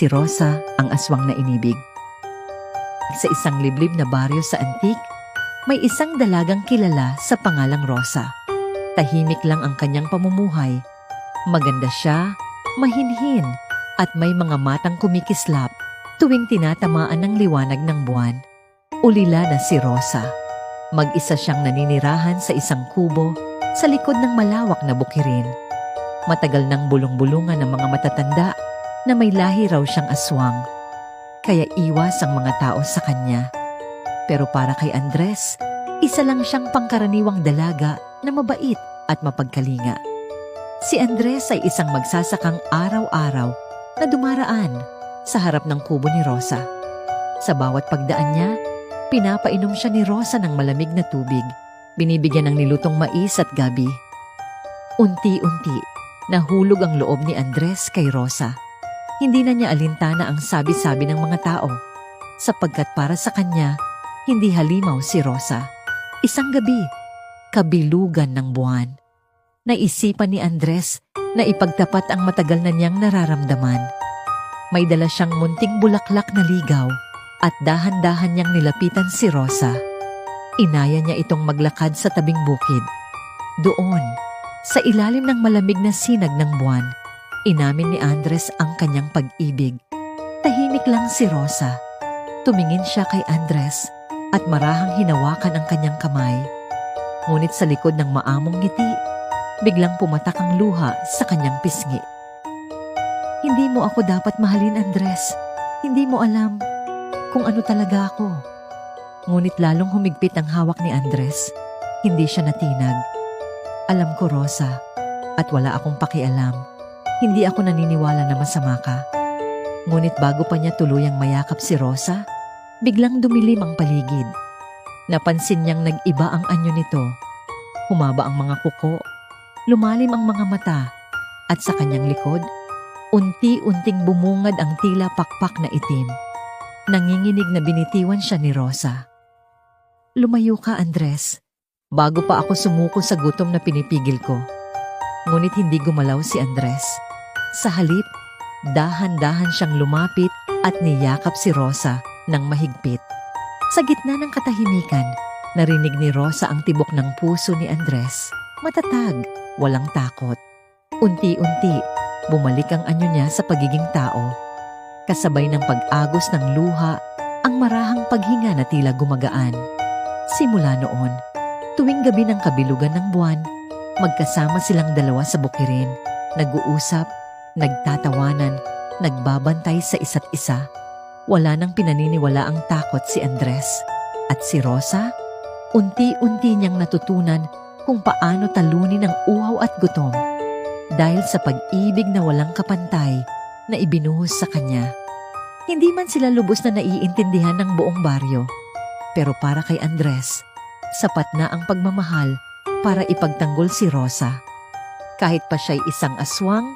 Si Rosa ang aswang na inibig. Sa isang liblib na baryo sa Antique, may isang dalagang kilala sa pangalang Rosa. Tahimik lang ang kanyang pamumuhay. Maganda siya, mahinhin, at may mga matang kumikislap tuwing tinatamaan ng liwanag ng buwan. Ulila na si Rosa. Mag-isa siyang naninirahan sa isang kubo sa likod ng malawak na bukirin. Matagal nang bulong-bulungan ng mga matatanda na may lahi raw siyang aswang. Kaya iwas ang mga tao sa kanya. Pero para kay Andres, isa lang siyang pangkaraniwang dalaga na mabait at mapagkalinga. Si Andres ay isang magsasakang araw-araw na dumaraan sa harap ng kubo ni Rosa. Sa bawat pagdaan niya, pinapainom siya ni Rosa ng malamig na tubig, binibigyan ng nilutong mais at gabi. Unti-unti, nahulog ang loob ni Andres kay Rosa. Hindi na niya alintana ang sabi-sabi ng mga tao, sapagkat para sa kanya, hindi halimaw si Rosa. Isang gabi, kabilugan ng buwan. Naisipan ni Andres na ipagtapat ang matagal na niyang nararamdaman. May dala siyang munting bulaklak na ligaw at dahan-dahan niyang nilapitan si Rosa. Inaya niya itong maglakad sa tabing bukid. Doon, sa ilalim ng malamig na sinag ng buwan, inamin ni Andres ang kanyang pag-ibig. Tahimik lang si Rosa. Tumingin siya kay Andres at marahang hinawakan ang kanyang kamay. Ngunit sa likod ng maamong ngiti, biglang pumatak ang luha sa kanyang pisngi. Hindi mo ako dapat mahalin, Andres. Hindi mo alam kung ano talaga ako. Ngunit lalong humigpit ang hawak ni Andres. Hindi siya natinag. Alam ko, Rosa, at wala akong pakialam. Hindi ako naniniwala na masama ka. Ngunit bago pa niya tuluyang mayakap si Rosa, biglang dumilim ang paligid. Napansin niyang nag-iba ang anyo nito. Humaba ang mga kuko, lumalim ang mga mata, at sa kanyang likod, unti-unting bumungad ang tila pakpak na itim. Nanginginig na binitiwan siya ni Rosa. Lumayo ka, Andres. Bago pa ako sumuko sa gutom na pinipigil ko. Ngunit hindi gumalaw si Andres. Sa halip, dahan-dahan siyang lumapit at niyakap si Rosa ng mahigpit. Sa gitna ng katahimikan, narinig ni Rosa ang tibok ng puso ni Andres. Matatag, walang takot. Unti-unti, bumalik ang anyo niya sa pagiging tao. Kasabay ng pag-agos ng luha, ang marahang paghinga na tila gumagaan. Simula noon, tuwing gabi ng kabilugan ng buwan, magkasama silang dalawa sa bukirin, nag-uusap, nagtatawanan, nagbabantay sa isa't isa. Wala nang pinaniniwala ang takot si Andres. At si Rosa, unti-unti niyang natutunan kung paano talunin ang uhaw at gutom dahil sa pag-ibig na walang kapantay na ibinuhos sa kanya. Hindi man sila lubos na naiintindihan ng buong baryo, pero para kay Andres, sapat na ang pagmamahal para ipagtanggol si Rosa. Kahit pa siya'y isang aswang